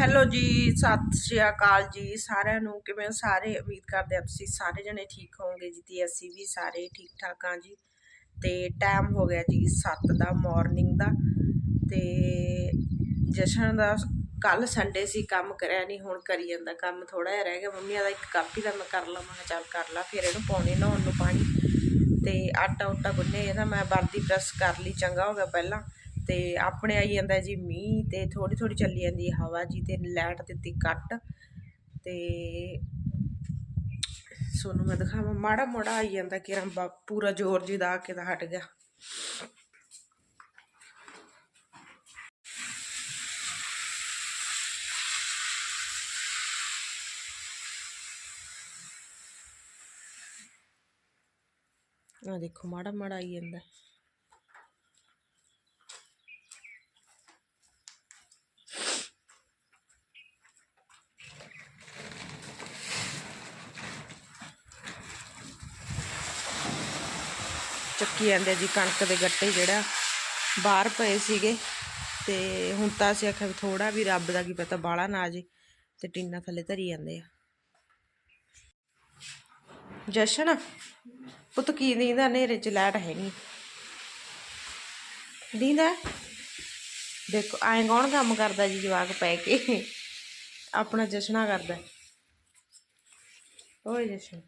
Hello ਜੀ, ਸਤਿ ਸ਼੍ਰੀ ਅਕਾਲ ਜੀ ਸਾਰਿਆਂ ਨੂੰ, ਕਿਵੇਂ ਹੋ? ਸਾਰੇ ਉਮੀਦ ਕਰਦੇ ਆ ਤੁਸੀਂ ਸਾਰੇ ਜਣੇ ਠੀਕ ਹੋਵੋਗੇ ਜੀ ਤੇ ਅਸੀਂ ਵੀ ਸਾਰੇ ਠੀਕ ਠਾਕ ਹਾਂ ਜੀ। ਤੇ ਟਾਈਮ ਹੋ ਗਿਆ ਜੀ 7 ਦਾ ਮਾਰਨਿੰਗ ਦਾ। ਤੇ ਜਸ਼ਨ ਦਾ ਕੱਲ ਸੰਡੇ ਸੀ, ਕੰਮ ਕਰਿਆ ਨਹੀਂ ਹੁਣ ਕਰੀ ਜਾਂਦਾ ਕੰਮ ਥੋੜਾ ਜਿਹਾ ਰਹਿ ਗਿਆ। ਮੰਮੀ ਦਾ ਇੱਕ ਕਾਪੀ ਦਾ ਮੈਂ ਕਰ ਲਾ, ਮੈਂ ਚੱਲ ਕਰ ਲਾ, ਫਿਰ ਇਹਨੂੰ ਪਾਉਣੇ, ਨਹਾਉਣ ਨੂੰ ਪਾਣੀ। ਤੇ ਆਟਾ ਉਟਾ ਗੁੰਨੇ ਇਹਦਾ ਮੈਂ ਵਰਦੀ ਪ੍ਰੈਸ ਕਰ ਲਈ, ਚੰਗਾ ਹੋ ਗਿਆ ਪਹਿਲਾਂ। ਤੇ ਆਪਣੇ ਆਈ ਜਾਂਦਾ ਜੀ ਮੀਂਹ ਤੇ ਥੋੜੀ ਥੋੜੀ ਚੱਲੀ ਜਾਂਦੀ ਹਵਾ ਜੀ ਤੇ ਲਾਈਟ ਦਿੱਤੀ ਕੱਟ ਤੇ ਸੋਨੂੰ ਮੈਂ ਦਿਖਾਵਾਂ, ਮਾੜਾ ਮੋੜਾ ਆਈ ਜਾਂਦਾ ਕਿ ਰੰਬਾ ਪੂਰਾ ਜ਼ੋਰ ਜੀ ਦਾ ਕੇ ਦਾ ਹਟ ਗਿਆ। ਆ ਦੇਖੋ, ਮਾੜਾ ਮਾੜਾ ਆਈ ਜਾਂਦਾ ਚੱਕੀ ਜਾਂਦੇ ਜੀ ਕਣਕ ਦੇ ਗੱਟੇ ਜਿਹੜਾ ਬਾਹਰ ਪਏ ਸੀਗੇ। ਤੇ ਹੁਣ ਤਾਂ ਅਸੀਂ ਆਖਿਆ ਵੀ ਥੋੜਾ ਵੀ ਰੱਬ ਦਾ ਕੀ ਪਤਾ ਬਾਲਾ ਨਾ ਜੇ ਤੇ ਟੀਨਾ ਥੱਲੇ ਧਰੀ ਜਾਂਦੇ ਆ। ਜਸ਼ਨ, ਪੁੱਤ ਕੀ ਨੀਂਦਾ ਹਨੇਰੇ ਚ ਲਾਈਟ ਹੈ ਨਹੀਂ ਦੀਂਦਾ ਦੇਖੋ, ਐਂ ਕੌਣ ਕੰਮ ਕਰਦਾ ਜੀ ਜਵਾਕ ਪੈ ਕੇ? ਆਪਣਾ ਜਸ਼ਨਾ ਕਰਦਾ। ਓਏ ਜਸ਼ਨ।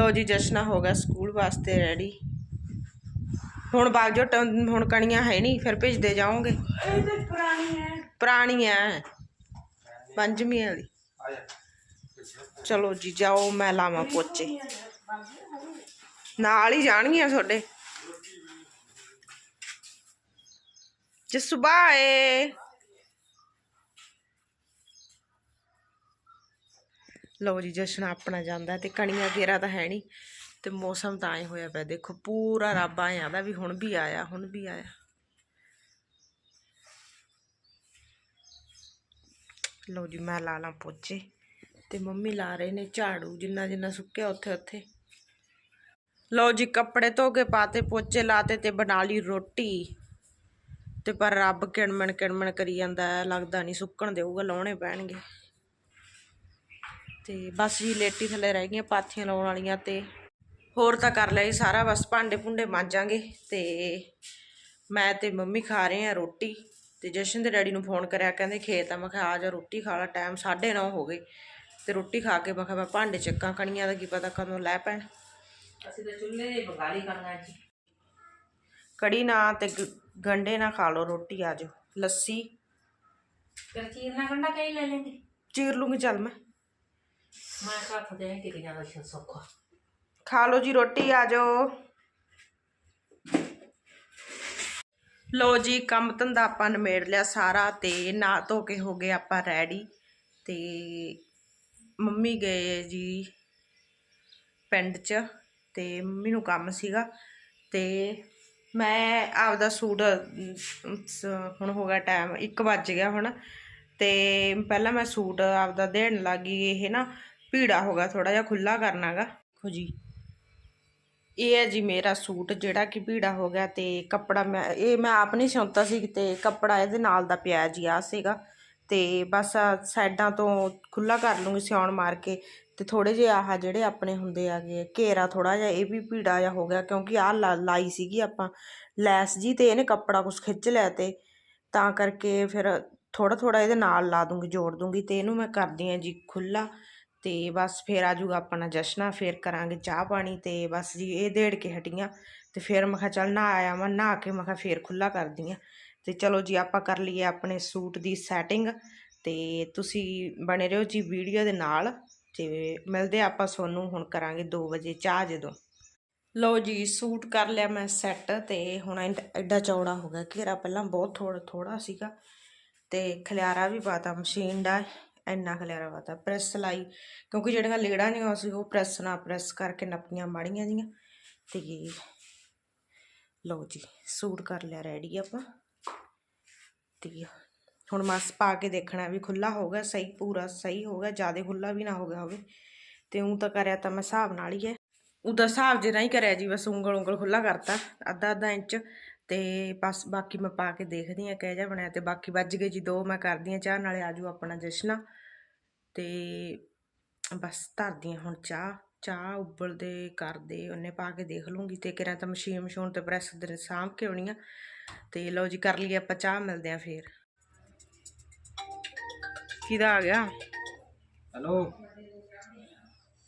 ਲੋ ਜੀ ਜਸ਼ਨਾ ਹੋ ਗਿਆ ਸਕੂਲ ਵਾਸਤੇ ਰੈਡੀ ਹੁਣ ਬਾਜੋ ਹੁਣ ਕਣੀਆਂ ਹੈ ਨਹੀਂ ਫਿਰ ਭੇਜਦੇ ਜਾਓਗੇ। ਇਹ ਤਾਂ ਪੁਰਾਣੀ ਹੈ। ਪੁਰਾਣੀ ਪੰਜਵੀਂ ਵਾਲੀ। ਚਲੋ ਜੀ ਜਾਓ ਮੈਂ ਲਾਵਾਂ ਪੋਚੇ। ਨਾਲ ਹੀ ਜਾਣਗੀਆਂ ਤੁਹਾਡੇ। ਜਸੂ ਬਾਏ ਲਓ ਜੀ, ਜਸ਼ਨ ਆਪਣਾ ਜਾਂਦਾ ਤੇ ਕਣੀਆਂ ਗੇਰਾ ਤਾਂ ਹੈ ਨਹੀਂ ਤੇ ਮੌਸਮ ਤਾਂ ਐ ਹੋਇਆ ਪਿਆ, ਦੇਖੋ ਪੂਰਾ ਰੱਬ ਆਇਆ ਦਾ ਵੀ ਹੁਣ ਵੀ ਆਇਆ, ਹੁਣ ਵੀ ਆਇਆ। ਲਓ ਜੀ, ਮੈਂ ਲਾ ਲਾਂ ਪੋਚੇ ਤੇ ਮੰਮੀ ਲਾ ਰਹੇ ਨੇ ਝਾੜੂ, ਜਿੰਨਾ ਜਿੰਨਾ ਸੁੱਕਿਆ ਉੱਥੇ ਉੱਥੇ। ਲਓ ਜੀ, ਕੱਪੜੇ ਧੋ ਕੇ ਪਾਤੇ, ਪੋਚੇ ਲਾਤੇ ਤੇ ਬਣਾ ਲਈ ਰੋਟੀ। ਤੇ ਪਰ ਰੱਬ ਕਿਣਮਣ ਕਿਣਮਣ ਕਰੀ ਜਾਂਦਾ, ਲੱਗਦਾ ਨਹੀਂ ਸੁੱਕਣ ਦੇਊਗਾ, ਲਾਉਣੇ ਪੈਣਗੇ। ਤੇ ਬਸ ਜੀ ਲੇਟੀ ਥੱਲੇ ਰਹਿ ਗਈਆਂ ਪਾਥੀਆਂ ਲਾਉਣ ਵਾਲੀਆਂ ਤੇ ਹੋਰ ਤਾਂ ਕਰ ਲਿਆ ਜੀ ਸਾਰਾ ਬਸ ਭਾਂਡੇ ਭੁੰਡੇ ਮਾਂਜਾਂਗੇ ਤੇ ਮੈਂ ਤੇ ਮੰਮੀ ਖਾ ਰਹੇ ਆ ਰੋਟੀ ਤੇ ਜਸ਼ਨ ਦੇ ਡੈਡੀ ਨੂੰ ਫੋਨ ਕਰਿਆ ਕਹਿੰਦੇ ਖੇਤ ਆ ਮੈਂ ਕਿਹਾ ਆ ਜਾ ਰੋਟੀ ਖਾ ਲਾ ਟਾਈਮ 9:30 ਹੋ ਗਏ ਤੇ ਰੋਟੀ ਖਾ ਕੇ ਮੈਂ ਕਿਹਾ ਮੈਂ ਭਾਂਡੇ ਚੱਕਾਂ ਕਣੀਆਂ ਦਾ ਕੀ ਪਤਾ ਕਦੋਂ ਲੈ ਪੈਣ। ਅਸੀਂ ਤਾਂ ਚੁੱਲ੍ਹੇ ਦੀ ਬਗਾੜੀ ਕਰਨਾ ਜੀ। ਕੜੀ ਨਾ ਤੇ ਗ- ਗੰਢੇ ਨਾ ਖਾ ਲਓ ਰੋਟੀ ਆ ਜਾਓ ਲੱਸੀ। ਫਿਰ ਚੀਰਨਾ ਕੰਡਾ ਕਈ ਲੈ ਲੈਂਦੀ? ਚੀਰ ਲੂੰਗੀ ਚੱਲ ਮੈਂ। ਮੈਂ ਹੱਥ ਦੇ ਟਿਕ ਜਾਂਦਾ ਸੀ ਸੌਖਾ ਖਾ ਲਓ ਜੀ ਰੋਟੀ, ਆ ਜਾਓ। ਲੋ ਜੀ, ਕੰਮ ਧੰਦਾ ਆਪਾਂ ਨਿਮੇੜ ਲਿਆ ਸਾਰਾ ਤੇ ਨਾ ਧੋ ਕੇ ਹੋ ਗਏ ਆਪਾਂ ਰੈਡੀ ਤੇ ਮੰਮੀ ਗਏ ਜੀ ਪਿੰਡ 'ਚ ਤੇ ਮੰਮੀ ਨੂੰ ਕੰਮ ਸੀਗਾ ਤੇ ਮੈਂ ਆਪਦਾ ਸੂਟ ਹੁਣ ਹੋ ਗਿਆ ਟਾਈਮ 1 ਵੱਜ ਗਿਆ ਹੁਣ। ਤੇ ਪਹਿਲਾਂ ਮੈਂ ਸੂਟ ਆਪਦਾ ਦੇਣ ਲੱਗੀ ਇਹ ਨਾ ਭੀੜਾ ਹੋ ਗਿਆ ਥੋੜਾ ਜਿਹਾ ਖੁੱਲਾ ਕਰਨਾਗਾ ਦੇਖੋ ਜੀ ਇਹ ਹੈ ਜੀ ਮੇਰਾ ਸੂਟ ਜਿਹੜਾ ਕਿ ਭੀੜਾ ਹੋ ਗਿਆ ਤੇ ਕੱਪੜਾ ਮੈਂ ਇਹ ਮੈਂ ਆਪ ਨਹੀਂ ਸਿਉਂਤਾ ਸੀ ਤੇ ਕੱਪੜਾ ਇਹਦੇ ਨਾਲ ਦਾ ਪਿਆ ਜੀ ਆ ਸੀਗਾ। ਤੇ ਬਸ ਸਾਈਡਾਂ ਤੋਂ ਖੁੱਲਾ ਕਰ ਲੂੰਗੀ ਸਿਉਣ ਮਾਰ ਕੇ ਤੇ ਥੋੜੇ ਜਿਹੇ ਆਹ ਜਿਹੜੇ ਆਪਣੇ ਹੁੰਦੇ ਆਗੇ ਘੇਰਾ ਥੋੜਾ ਜਿਹਾ ਇਹ ਵੀ ਭੀੜਾ ਜਿਹਾ ਹੋ ਗਿਆ ਕਿਉਂਕਿ ਆਹ ਲਾਈ ਸੀਗੀ ਆਪਾਂ। ਲੈਸ ਜੀ ਤੇ ਇਹਨੇ ਕੱਪੜਾ ਕੁਛ ਖਿੱਚ ਲਿਆ ਤੇ ਤਾਂ ਕਰਕੇ ਫਿਰ ਥੋੜਾ ਥੋੜਾ ਇਹਦੇ ਨਾਲ ਲਾ ਦੂੰਗੀ, ਜੋੜ ਦੂੰਗੀ ਤੇ ਇਹਨੂੰ ਮੈਂ ਕਰਦੀ ਆ ਜੀ ਖੁੱਲਾ ਤੇ ਬਸ ਫੇਰ ਆ ਜਾਊਗਾ ਆਪਣਾ ਜਸ਼ਨਾ, ਫੇਰ ਕਰਾਂਗੇ ਚਾਹ ਪਾਣੀ ਤੇ ਬਸ ਜੀ ਇਹ ਦੇੜ ਕੇ ਹਟੀਆਂ ਤੇ ਫੇਰ ਮੈਂ ਕਿਹਾ ਚੱਲ ਨਾ ਆਇਆ ਮੈਂ ਨਹਾ ਕੇ ਮੈਂ ਕਿਹਾ ਫੇਰ ਖੁੱਲਾ ਕਰਦੀ ਆ ਤੇ ਚਲੋ ਜੀ ਆਪਾਂ ਕਰ ਲਈਏ ਆਪਣੇ ਸੂਟ ਦੀ ਸੈਟਿੰਗ ਤੇ ਤੁਸੀਂ ਬਣੇ ਰਹੋ ਜੀ ਵੀਡੀਓ ਦੇ ਨਾਲ ਤੇ ਮਿਲਦੇ ਆਪਾਂ ਤੁਹਾਨੂੰ ਹੁਣ ਕਰਾਂਗੇ 2 ਵਜੇ ਚਾਹ ਜਦੋਂ। ਲਓ ਜੀ ਸੂਟ ਕਰ ਲਿਆ ਮੈਂ ਸੈੱਟ ਤੇ ਹੁਣ ਐਂ- ਐਡਾ ਚੌੜਾ ਹੋ ਗਿਆ ਘੇਰਾ ਪਹਿਲਾਂ ਬਹੁਤ ਥੋੜਾ ਥੋੜਾ ਸੀਗਾ ਤੇ ਖਲਿਆਰਾ ਵੀ ਪਾਤਾ, ਮਸ਼ੀਨ ਦਾ ਇੰਨਾ ਖਲਿਆਰਾ ਪਾਤਾ ਪ੍ਰੈਸ ਲਾਈ, ਕਿਉਂਕਿ ਜਿਹੜੀਆਂ ਲੇੜਾਂ ਨਹੀਂ ਸੀ, ਉਹ ਪ੍ਰੈਸ ਨਾਲ ਪ੍ਰੈਸ ਕਰਕੇ ਨੱਪੀਆਂ ਮਾੜੀਆਂ ਜੀਆਂ ਤੇ ਲਓ ਜੀ, ਸੂਟ ਕਰ ਲਿਆ ਰੈਡੀ ਆਪਾਂ ਤੇ ਹੁਣ ਮਸ ਪਾ ਕੇ ਦੇਖਣਾ ਵੀ ਖੁੱਲਾ ਹੋ ਗਿਆ ਸਹੀ, ਪੂਰਾ ਸਹੀ ਹੋ ਗਿਆ, ਜ਼ਿਆਦਾ ਖੁੱਲਾ ਵੀ ਨਾ ਹੋ ਗਿਆ ਹੋਵੇ ਤੇ ਉਹ ਤਾਂ ਕਰਿਆ ਤਾਂ ਮੈਂ ਹਿਸਾਬ ਨਾਲ ਹੀ ਹੈ ਉਹਦਾ ਹਿਸਾਬ ਜਿਹੜਾ ਹੀ ਕਰਿਆ ਜੀ, ਬਸ ਉਂਗਲ ਉਂਗਲ ਖੁੱਲਾ ਕਰਤਾ ਅੱਧਾ ਅੱਧਾ ਇੰਚ ਤੇ ਬਸ ਬਾਕੀ ਮੈਂ ਪਾ ਕੇ ਦੇਖਦੀ ਆ ਕਿਹੋ ਜਿਹਾ ਬਣਿਆ ਤੇ ਬਾਕੀ ਵੱਜ ਗਏ ਜੀ ਦੋ, ਮੈਂ ਕਰਦੀ ਆ ਚਾਹ, ਨਾਲੇ ਆਜੂ ਆਪਣਾ ਜਸ਼ਨਾ। ਤੇ ਬਸ ਧਰਦੀ ਹਾਂ ਹੁਣ ਚਾਹ ਚਾਹ ਉਬਲਦੇ ਕਰਦੇ ਉਹਨੇ ਪਾ ਕੇ ਦੇਖ ਲੂੰਗੀ। ਤੇ ਕਿਰਾਂ ਤਾਂ ਮਸ਼ੀਨ, ਮਸ਼ੂਨ ਤੇ ਪ੍ਰੈਸ ਦੇ ਸਾਂਭ ਕੇ ਆਉਣੀ ਆ। ਤੇ ਲਓ ਜੀ, ਕਰ ਲਈਏ ਆਪਾਂ ਚਾਹ, ਮਿਲਦੇ ਆ ਫੇਰ। ਕਿਹਦਾ ਆ ਗਿਆ? ਹੈਲੋ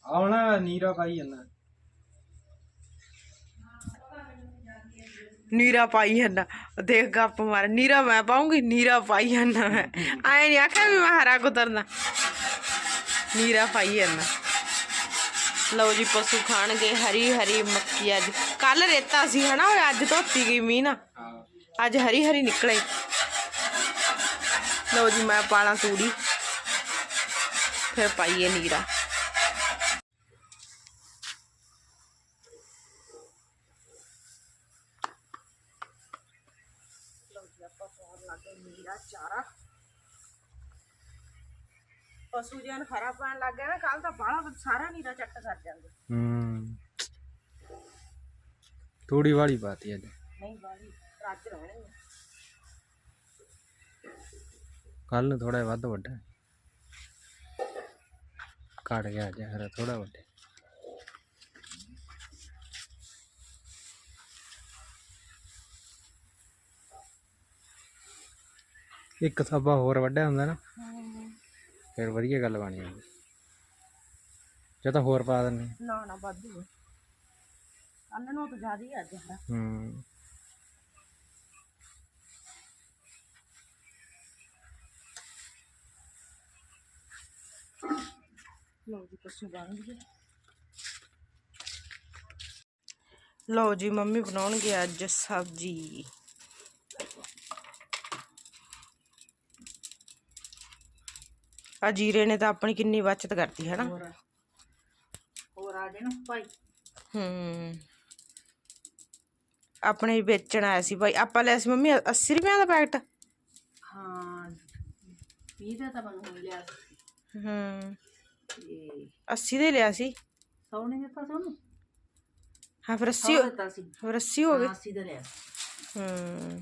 ਆਉਣਾ ਨੀਰਾ ਪਾਈ ਜਾਂਦਾ। ਨੀਰਾ ਪਾਈ ਜਾਂਦਾ ਦੇਖ ਗੱਪ ਮਾਰ ਨੀਰਾ ਮੈਂ ਪਾਉਂਗੀ ਨੀਰਾ ਪਾਈ ਜਾਂਦਾ ਮੈਂ ਆਏ ਨਹੀਂ ਆਖਿਆ ਵੀ ਮੈਂ ਹਰਾ ਕੁਤਰਨਾ ਨੀਰਾ ਪਾਈ ਜਾਂਦਾ ਲਓ ਜੀ ਪਸ਼ੂ ਖਾਣਗੇ ਹਰੀ ਹਰੀ ਮੱਕੀ ਅੱਜ ਕੱਲ ਰੇਤਾ ਸੀ ਹਨਾ ਉਹ ਅੱਜ ਧੋਤੀ ਗਈ ਮੀਂਹ ਨਾ ਹਾਂ ਅੱਜ ਹਰੀ ਹਰੀ ਨਿਕਲੇ ਲਓ ਜੀ ਮੈਂ ਪਾਣਾ ਤੂੜੀ ਫਿਰ ਪਾਈਏ ਨੀਰਾ ਚਾਰਾ ਪਸ਼ੂ ਜਨ ਖਰਾ ਪਾਣ ਲੱਗ ਗਿਆ ਨਾ ਕੱਲ ਤਾਂ ਬਾਹਲਾ ਸਾਰਾ ਨੀਰਾ ਚੱਟ ਕਰ ਜਾਂਦੇ। ਹੂੰ। ਥੋੜੀ ਵਾਲੀ ਪਾਤੀ ਅੱਜ ਨਹੀਂ ਬਾਹਲੀ। ਰੱਜ ਰਹਿਣੇ ਕੱਲ ਨੂੰ ਥੋੜਾ ਵੱਧ ਵੱਡਾ। ਘਟ ਗਿਆ ਅੱਜ ਹਰਾ ਥੋੜਾ ਵੱਡਾ। ਇੱਕ ਥਾਪਾ ਹੋਰ ਵੱਡਾ ਹੁੰਦਾ ਨਾ। ਫਿਰ ਵਧੀਆ ਗੱਲ ਬਣੀ ਜਾਂਦੀ। ਜੇ ਤਾਂ ਹੋਰ ਪਾ ਦਿੰਦੇ। ਨਾ ਨਾ ਵਾਧੂ ਹੈ ਕੱਲ ਨੂੰ ਤਾਂ ਜ਼ਿਆਦਾ ਹੀ ਅੱਜ ਹੂੰ। ਲਓ ਜੀ ਪਸ਼ੂ ਬਣ ਗਏ। ਲਓ ਜੀ ਮੰਮੀ ਬਣਾਉਣਗੇ ਅੱਜ ਸਬਜ਼ੀ। ਆ ਜੀਰੇ ਨੇ ਤਾਂ ਆਪਣੀ ਕਿੰਨੀ ਬਚਤ ਕਰਤੀ ਹੈ ਨਾ ਹੋਰ ਆ ਜਾਣਾ ਭਾਈ। ਹੂੰ। ਆਪਣੇ ਹੀ ਵੇਚਣ ਆਇਆ ਸੀ ਭਾਈ। ਆਪਾਂ ਲਿਆ ਸੀ ਮੰਮੀ 80 ਰੁਪਏ ਦਾ ਪੈਕਟ? ਹਾਂ 20 ਦਾ ਤਾਂ ਮੈਨੂੰ ਮਿਲਿਆ ਹੂੰ। ਤੇ 80 ਦੇ ਲਿਆ ਸੀ? ਸੌ ਨੇ ਦਿੱਤਾ ਸੋਨੂੰ ਹਾਂ ਫਿਰ 80 ਸੌ ਦਿੱਤਾ ਸੀ। ਫਿਰ 80 ਹੋ ਗਏ। ਹਾਂ 80 ਦਾ ਲਿਆ ਹੂੰ।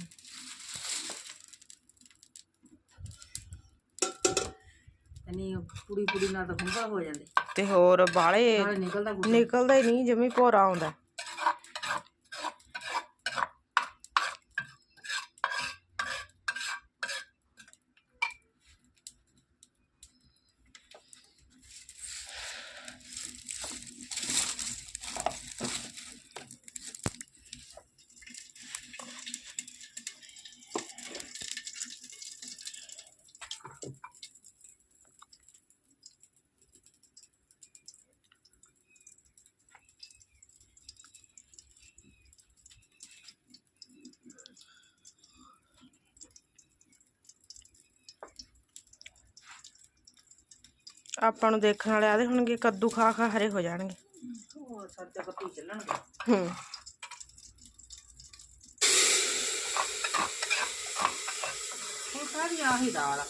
ਨਹੀਂ ਕੁੜੀ ਕੁੜੀ ਨਾਲ ਤਾਂ ਹੁੰਦਾ ਹੋ ਜਾਂਦੇ। ਤੇ ਹੋਰ ਬਾਲੇ ਨਾਲੇ ਨਿਕਲਦਾ ਕੁਛ ਨਿਕਲਦਾ ਹੀ ਨਹੀਂ ਜਮੀ ਭੋਰਾ ਆਉਂਦਾ। ਆਪਾਂ ਨੂੰ ਦੇਖਣ ਵਾਲੇ ਆਦੇ ਹੋਣਗੇ ਕੱਦੂ ਖਾ ਖਾ ਹਰੇ ਹੋ ਜਾਣਗੇ। ਉਹ ਸਾਡੇ ਪੱਤੀ ਚੱਲਣਗੇ ਹੂੰ। ਉਹ ਸਾਰੀ ਆਹੀ ਦਾਲ ਆ।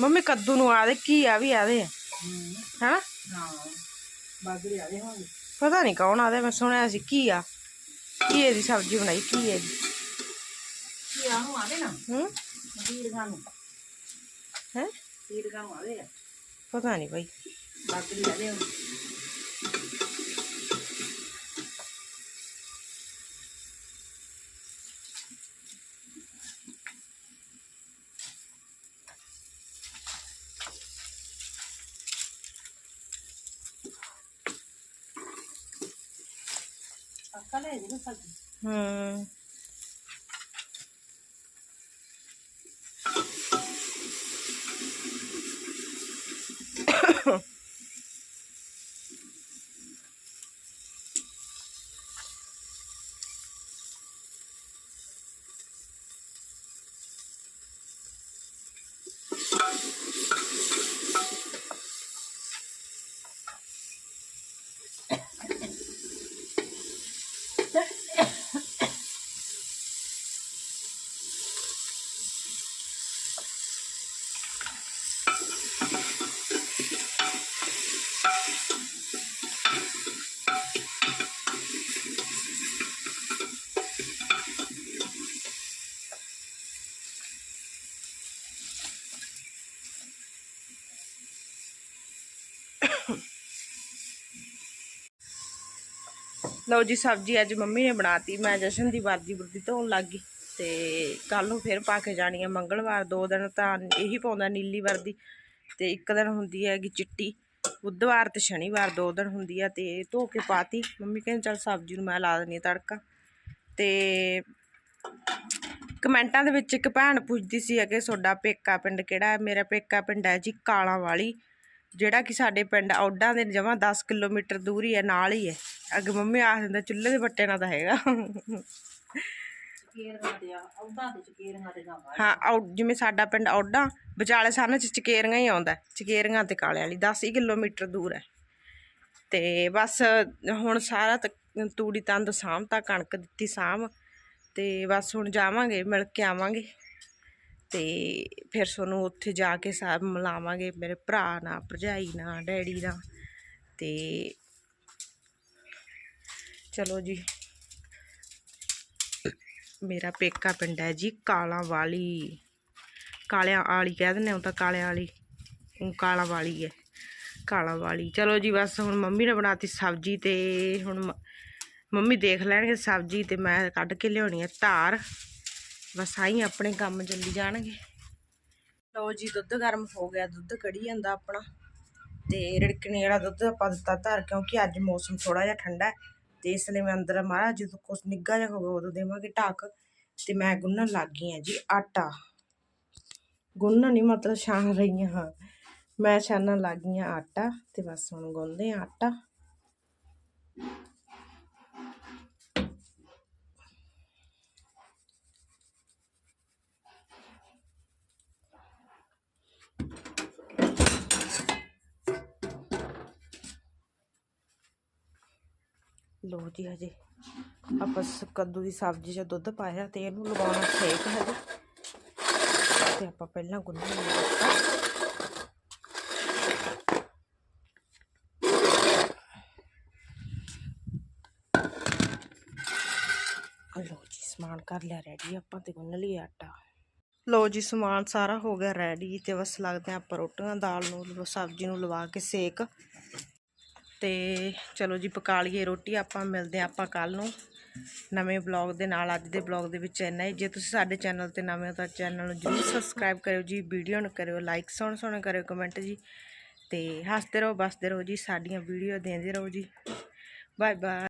ਮੰਮੀ ਕੱਦੂ ਨੂੰ ਆਦੇ ਕੀ ਆ ਵੀ ਆਦੇ ਹੂੰ। ਹੈਨਾ? ਹਾਂ ਬਾਗੜੀ ਆ ਗਏ ਹੋਣਗੇ। ਪਤਾ ਨਹੀਂ ਕੌਣ ਆਦੇ ਮੈਂ ਸੁਣਿਆ ਸੀ ਕੀ ਆ? ਕੀ ਇਹਦੀ ਸਬਜ਼ੀ ਬਣਾਈ ਕੀ ਇਹਦੀ ਕੀ ਆਹੂ ਆਦੇ ਨਾ। ਹੂੰ? ਵੀਰ ਨੂੰ। ਹੈ? ਵੀਰ ਨੂੰ ਆਦੇ ਆ। ਪਤਾ ਨਹੀਂ ਭਾਈ ਬਾਗੜੀ ਆਦੇ ਆ ਅਕਲ ਹੈ। Yeah. ਲਓ ਜੀ ਸਬਜ਼ੀ ਅੱਜ ਮੰਮੀ ਨੇ ਬਣਾਤੀ, ਮੈਂ ਜਸ਼ਨ ਦੀ ਵਰਦੀ ਵਰਦੀ ਧੋਣ ਲੱਗ ਗਈ ਤੇ ਕੱਲ ਨੂੰ ਫਿਰ ਪਾ ਕੇ ਜਾਣੀ ਆ ਮੰਗਲਵਾਰ, ਦੋ ਦਿਨ ਤਾਂ ਇਹੀ ਪਾਉਂਦਾ ਨੀਲੀ ਵਰਦੀ ਤੇ ਇੱਕ ਦਿਨ ਹੁੰਦੀ ਹੈਗੀ ਚਿੱਟੀ, ਬੁੱਧਵਾਰ ਤੇ ਸ਼ਨੀਵਾਰ ਦੋ ਦਿਨ ਹੁੰਦੀ ਆ ਤੇ ਧੋ ਕੇ ਪਾਤੀ। ਮੰਮੀ ਕਹਿੰਦੇ ਚੱਲ ਸਬਜ਼ੀ ਨੂੰ ਮੈਂ ਲਾ ਦਿੰਦੀ ਹਾਂ ਤੜਕਾ ਤੇ ਕਮੈਂਟਾਂ ਦੇ ਵਿੱਚ ਇੱਕ ਭੈਣ ਪੁੱਛਦੀ ਸੀ ਕਿ ਤੁਹਾਡਾ ਪੇਕਾ ਪਿੰਡ ਕਿਹੜਾ ਹੈ? ਮੇਰਾ ਪੇਕਾ ਪਿੰਡ ਹੈ ਜੀ ਕਾਲਾਂ ਵਾਲੀ ਜਿਹੜਾ ਕਿ ਸਾਡੇ ਪਿੰਡ ਔਡਾਂ ਦੇ ਜਮਾਂ 10 ਕਿਲੋਮੀਟਰ ਦੂਰ ਹੀ ਹੈ ਨਾਲ ਹੀ ਹੈ। ਅੱਗੇ ਮੰਮੀ ਆਖ ਦਿੰਦਾ ਚੁੱਲ੍ਹੇ ਦੇ ਬੱਟੇ ਨਾਲ ਤਾਂ ਹੈਗਾ। ਹਾਂ ਔ ਜਿਵੇਂ ਸਾਡਾ ਪਿੰਡ ਔਡਾਂ ਵਿਚਾਲੇ ਸਾਰਿਆਂ ਚ ਚਕੇਰੀਆਂ ਹੀ ਆਉਂਦਾ। ਚਕੇਰੀਆਂ ਤੇ ਕਾਲੇ ਵਾਲੀ 10 ਹੀ ਕਿਲੋਮੀਟਰ ਦੂਰ ਹੈ। ਤੇ ਬਸ ਹੁਣ ਸਾਰਾ ਤੂੜੀ ਤੰਦ ਸਾਂਭ ਤਾਂ ਕਣਕ ਦਿੱਤੀ ਸਾਂਭ। ਤੇ ਬਸ ਹੁਣ ਜਾਵਾਂਗੇ ਮਿਲ ਕੇ ਆਵਾਂਗੇ। ਤੇ ਫਿਰ ਤੁਹਾਨੂੰ ਉੱਥੇ ਜਾ ਕੇ ਸਭ ਮਿਲਾਵਾਂਗੇ, ਮੇਰੇ ਭਰਾ ਨਾਲ ਭਰਜਾਈ ਨਾਲ ਡੈਡੀ ਨਾਲ ਤੇ ਚਲੋ ਜੀ। ਮੇਰਾ ਪੇਕਾ ਪਿੰਡ ਹੈ ਜੀ ਕਾਲਾ ਵਾਲੀ ਕਾਲਿਆਂ ਵਾਲੀ ਕਹਿ ਦਿੰਦੇ ਹਾਂ ਤਾਂ ਕਾਲਿਆਂ ਵਾਲੀ। ਊਂ ਕਾਲਾਂ ਵਾਲੀ ਹੈ ਕਾਲਾ ਵਾਲੀ ਚਲੋ ਜੀ ਬਸ, ਹੁਣ ਮੰਮੀ ਨੇ ਬਣਾਤੀ ਸਬਜ਼ੀ ਤੇ ਹੁਣ ਮ- ਮੰਮੀ ਦੇਖ ਲੈਣਗੇ ਸਬਜ਼ੀ ਤੇ ਮੈਂ ਕੱਢ ਕੇ ਲਿਆਉਣੀ ਹੈ ਧਾਰ। ਬਸ ਆਈ ਆਪਣੇ ਕੰਮ ਚੱਲੀ ਜਾਣਗੇ। ਲਓ ਜੀ, ਦੁੱਧ ਗਰਮ ਹੋ ਗਿਆ। ਦੁੱਧ ਕੜੀ ਜਾਂਦਾ ਆਪਣਾ। ਤੇ ਰਿੜਕਣੇ ਵਾਲਾ ਦੁੱਧ ਆਪਾਂ ਦਿੱਤਾ ਧਰ, ਕਿਉਂਕਿ ਅੱਜ ਮੌਸਮ ਥੋੜਾ ਜਿਹਾ ਠੰਡਾ ਹੈ, ਤੇ ਇਸ ਲਈ ਮੈਂ ਅੰਦਰ ਮਾਰਾ ਜਦੋਂ ਕੁਛ ਨਿੱਘਾ ਜਿਹਾ ਹੋਵੇ, ਉਦੋਂ ਦੇਵਾਂਗੇ ਢੱਕ। ਤੇ ਮੈਂ ਗੁੰਨਣ ਲੱਗ ਗਈ ਹਾਂ ਜੀ, ਆਟਾ। ਗੁੰਨਣ ਨਹੀਂ ਮਤਲਬ ਛਾਣ ਰਹੀ ਹਾਂ। ਮੈਂ ਛਾਣਨ ਲੱਗ ਗਈ ਹਾਂ ਆਟਾ, ਤੇ ਬਸ ਹੁਣ ਗੁੰਨਦੇ ਹਾਂ ਆਟਾ। ਲੋ ਜੀ ਹਜੇ ਆਪਾਂ ਕੱਦੂ ਦੀ ਸਬਜ਼ੀ 'ਚ ਦੁੱਧ ਪਾਇਆ ਤੇ ਇਹਨੂੰ ਲਗਾਉਣਾ ਸੇਕ ਹਜੇ। ਤੇ ਆਪਾਂ ਪਹਿਲਾਂ ਗੁੰਨ ਆਟਾ ਲੋ ਜੀ, ਸਮਾਨ ਕਰ ਲਿਆ ਰੈਡੀ ਆਪਾਂ ਤੇ ਗੁੰਨ ਲਈ ਆਟਾ। ਲੋ ਜੀ, ਸਮਾਨ ਸਾਰਾ ਹੋ ਗਿਆ ਰੈਡੀ ਤੇ ਬਸ ਲੱਗਦੇ ਆ ਆਪਾਂ ਰੋਟੀਆਂ, ਦਾਲ ਨੂੰ, ਸਬਜ਼ੀ ਨੂੰ ਲਵਾ ਕੇ ਸੇਕ। ਤੇ ਚਲੋ ਜੀ ਪਕਾ ਲਈਏ ਰੋਟੀ, ਆਪਾਂ ਮਿਲਦੇ ਹਾਂ ਆਪਾਂ ਕੱਲ ਨੂੰ ਨਵੇਂ ਬਲੌਗ ਦੇ ਨਾਲ। ਅੱਜ ਦੇ ਬਲੌਗ ਦੇ ਵਿੱਚ ਇੰਨਾ ਹੀ। ਜੇ ਤੁਸੀਂ ਸਾਡੇ ਚੈਨਲ ਤੇ ਨਵੇਂ ਹੋ ਤਾਂ ਚੈਨਲ ਨੂੰ ਜਰੂਰ ਸਬਸਕ੍ਰਾਈਬ ਕਰਿਓ ਜੀ ਵੀਡੀਓ ਨੂੰ ਕਰਿਓ ਲਾਈਕ ਸੋਹਣੇ ਸੋਹਣਾ ਕਰਿਓ ਕਮੈਂਟ ਜੀ। ਤੇ ਹੱਸਦੇ ਰਹੋ, ਬਸਦੇ ਰਹੋ ਜੀ, ਸਾਡੀਆਂ ਵੀਡੀਓ ਦੇਖਦੇ ਰਹੋ ਜੀ। Bye bye